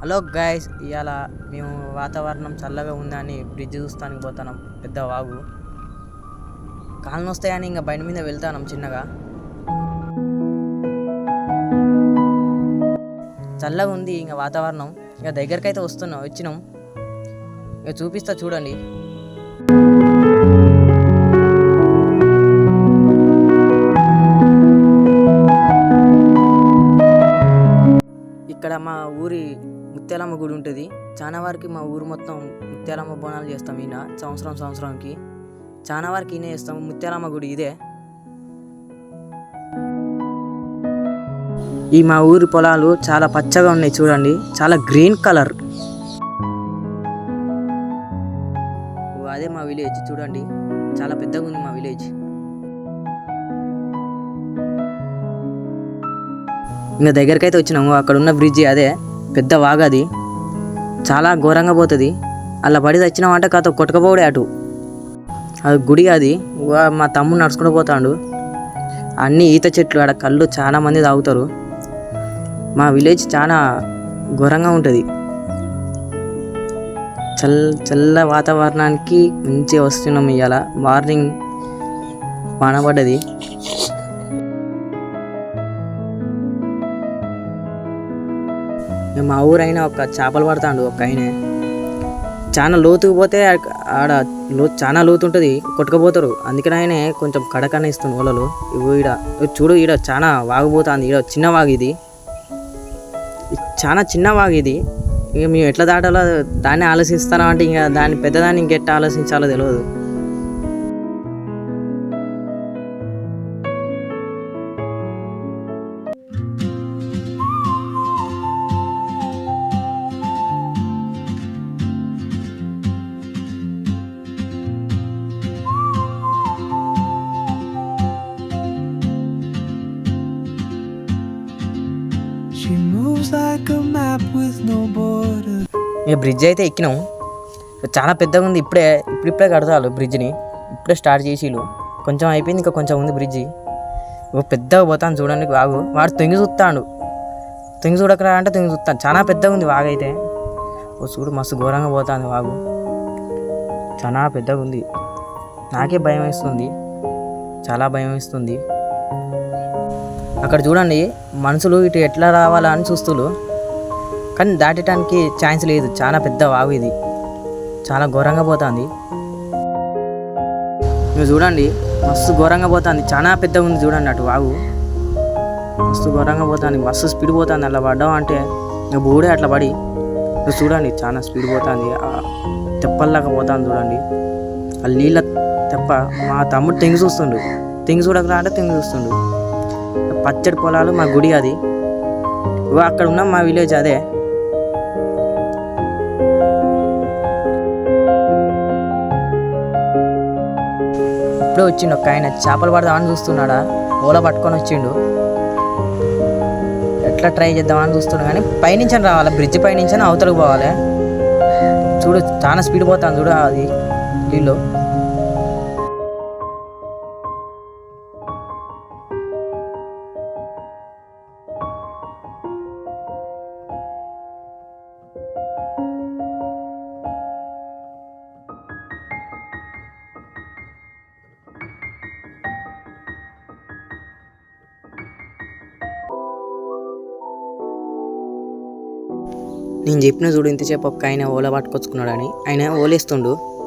Hello guys ఇవాళ మేము వాతావరణం చల్లగా ఉందని బ్రిడ్జ్ చూస్తానికి పోతున్నాం పెద్ద వాగు. కాళ్ళు వస్తాయని ఇంకా బయట మీద వెళ్తాను చిన్నగా. చల్లగా ఉంది ఇంకా వాతావరణం ఇక దగ్గరికి అయితే వస్తున్నాం వచ్చినాం. ఇక చూపిస్తా చూడండి. ఇక్కడ మా ఊరి ముత్యాలమ్మ గుడి ఉంటుంది. చాలా వరకు మా ఊరు మొత్తం ముత్యాలమ్మ బోనాలు చేస్తాం ఈయన సంవత్సరం సంవత్సరంకి చాలా వరకు ఈయన చేస్తాం. ముత్యాలమ్మ గుడి ఇదే. ఈ మా ఊరి పొలాలు చాలా పచ్చగా ఉన్నాయి చూడండి. చాలా గ్రీన్ కలర్. అదే మా విలేజ్ చూడండి. చాలా పెద్దగా ఉంది మా విలేజ్. ఇంకా దగ్గరకైతే వచ్చినాము అక్కడ ఉన్న బ్రిడ్జి అదే. పెద్ద వాగది. చాలా ఘోరంగా పోతుంది. అలా పడి వచ్చినామంటే కథ కొట్టుకపోవడే అటు. అది గుడి అది. వా- మా తమ్ముడు నడుచుకుంటూ పోతాడు. అన్ని ఈత చెట్లు ఆడ కళ్ళు చాలా మంది తాగుతారు. మా విలేజ్ చాలా ఘోరంగా ఉంటుంది. చల్ చల్ల వాతావరణానికి మంచిగా వస్తున్నాం ఇవాళ మార్నింగ్ వానపడ్డది మా ఊరైనా ఒక చేపలు పడతాడు ఒక ఆయన. చాలా లోతుకు పోతే ఆడ- లో చాలా లోతు ఉంటుంది కొట్టుకుపోతారు. అందుకని ఆయన కొంచెం కడకన్న ఇస్తుంది ఓలలు ఇగో ఈడ చూడు ఈడ చాలా వాగిపోతుంది ఈడ చిన్న వాగు ఇది. చాలా చిన్న వాగు ఇది. ఇక మేము ఎట్లా దాటాలో దాన్ని ఆలోచిస్తారా అంటే ఇంకా దాన్ని పెద్దదాన్ని ఇంకెట్లా ఆలోచించాలో తెలియదు ఇక బ్రిడ్జ్ అయితే ఎక్కినాం. చాలా పెద్దగా ఉంది. ఇప్పుడే ఇప్పుడిప్పుడే కడతారు బ్రిడ్జ్ని. ఇప్పుడే స్టార్ట్ చేసిలు కొంచెం అయిపోయింది ఇంకా కొంచెం ఉంది బ్రిడ్జి. ఇక పెద్దగా పోతాను చూడండి వాగు. వాడు తొంగి చూస్తాడు. తొంగి చూడకరా అంటే తొంగి చూస్తాను చాలా పెద్దగా ఉంది వాగు అయితే. ఓ చూడు మస్తు ఘోరంగా పోతుంది వాగు. చాలా పెద్దగా ఉంది. నాకే భయం వేస్తుంది. చాలా భయం వేస్తుంది. అక్కడ చూడండి మనుషులు ఇటు ఎట్లా రావాలా అని చూస్తులు కానీ దాటడానికి ఛాన్స్ లేదు. చాలా పెద్ద వాగు ఇది. చాలా ఘోరంగా పోతుంది. మీరు చూడండి మస్తు ఘోరంగా పోతుంది. చాలా పెద్దగా ఉంది చూడండి అటు వాగు. మస్తు ఘోరంగా పోతుంది. మస్తు స్పీడ్ పోతుంది. అలా పడ్డాం అంటే ఇంకా బూడే అట్లా పడి నువ్వు చూడండి చాలా స్పీడ్ పోతుంది. తెప్పల్లాగా పోతాను చూడండి. ఆ నీళ్ళ తెప్ప. మా తమ్ముడు తెంగి చూస్తుండు. తెంగి చూడకరా అంటే తెంగి చూస్తుండు. పచ్చడి పొలాలు మా గుడి అది. అక్కడ ఉన్న మా విలేజ్ అదే. ఇప్పుడే వచ్చిండు ఒక ఆయన చేపలు పడదామని చూస్తున్నాడా? ఓల పట్టుకొని వచ్చిండు. ఎట్లా ట్రై చేద్దామని చూస్తున్నా కానీ పైనుంచని రావాలి? బ్రిడ్జ్ పైనుంచని అవతలకు పోవాలి. చూడు చాలా స్పీడ్ పోతాను చూడు అది. నీళ్ళు. నేను చెప్పిన చూడు ఇంతసేపు ఒక్క ఆయన ఓలా పట్టుకొచ్చుకున్నాడని. ఆయన ఓలేస్తుండు.